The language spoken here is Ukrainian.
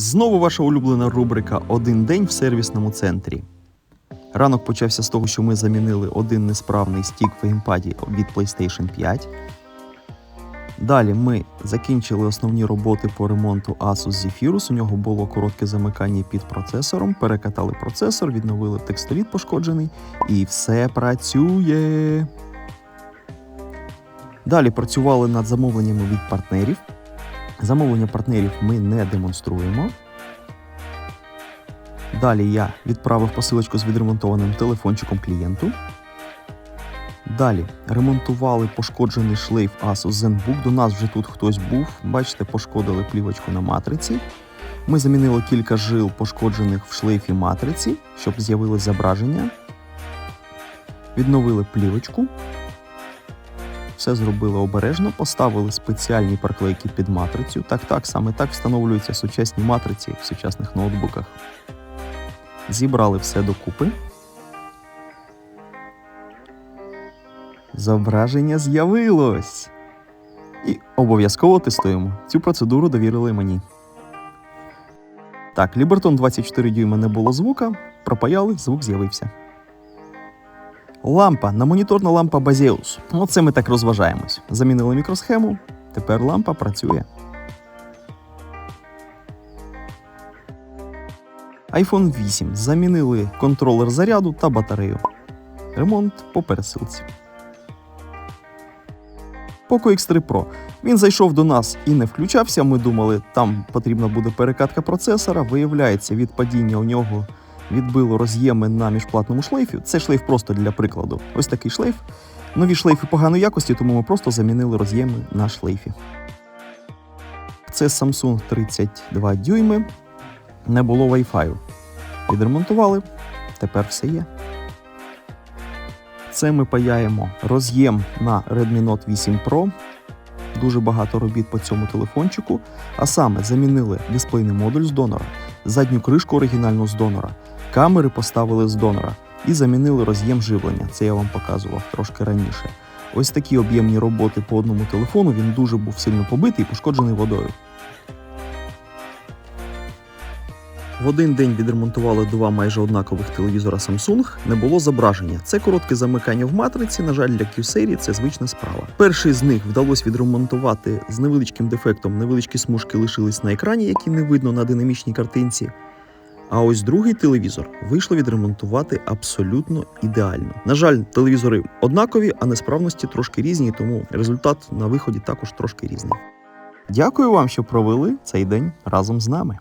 Знову ваша улюблена рубрика Один день в сервісному центрі. Ранок почався з того, що ми замінили один несправний стік в геймпаді від PlayStation 5. Далі ми закінчили основні роботи по ремонту Asus Zephyrus. У нього було коротке замикання під процесором. Перекатали процесор, відновили текстоліт пошкоджений, і все працює. Далі працювали над замовленнями від партнерів. Замовлення партнерів ми не демонструємо. Далі я відправив посилочку з відремонтованим телефончиком клієнту. Далі ремонтували пошкоджений шлейф Asus ZenBook. До нас вже тут хтось був. Бачите, пошкодили плівочку на матриці. Ми замінили кілька жил, пошкоджених в шлейфі матриці, щоб з'явилось зображення. Відновили плівочку. Все зробили обережно, поставили спеціальні проклейки під матрицю. Так, так, саме так встановлюються сучасні матриці в сучасних ноутбуках. Зібрали все докупи. Зображення з'явилось. І обов'язково тестуємо. Цю процедуру довірили мені. Так, Лібертон 24 дюйма не було звука, пропаяли, звук з'явився. Лампа, на моніторна лампа Базеус. Оце ми так розважаємось. Замінили мікросхему, тепер лампа працює. iPhone 8 замінили контролер заряду та батарею. Ремонт по пересилці. Poco X3 Pro. Він зайшов до нас і не включався. Ми думали, там потрібна буде перекатка процесора. Виявляється, від падіння у нього відбило роз'єми на міжплатному шлейфі. Це шлейф просто для прикладу. Ось такий шлейф. Нові шлейфи поганої якості, тому ми просто замінили роз'єми на шлейфі. Це Samsung 32 дюйми. Не було Wi-Fi. Відремонтували, тепер все є. Це ми паяємо роз'єм на Redmi Note 8 Pro. Дуже багато робіт по цьому телефончику. А саме замінили дисплейний модуль з донора, задню кришку оригінальну з донора, камери поставили з донора і замінили роз'єм живлення. Це я вам показував трошки раніше. Ось такі об'ємні роботи по одному телефону. Він дуже був сильно побитий і пошкоджений водою. В один день відремонтували два майже однакових телевізора Samsung. Не було зображення. Це коротке замикання в матриці. На жаль, для Q-серії це звична справа. Перший з них вдалося відремонтувати з невеличким дефектом. Невеличкі смужки лишились на екрані, які не видно на динамічній картинці. А ось другий телевізор вийшло відремонтувати абсолютно ідеально. На жаль, телевізори однакові, а несправності трошки різні, тому результат на виході також трошки різний. Дякую вам, що провели цей день разом з нами.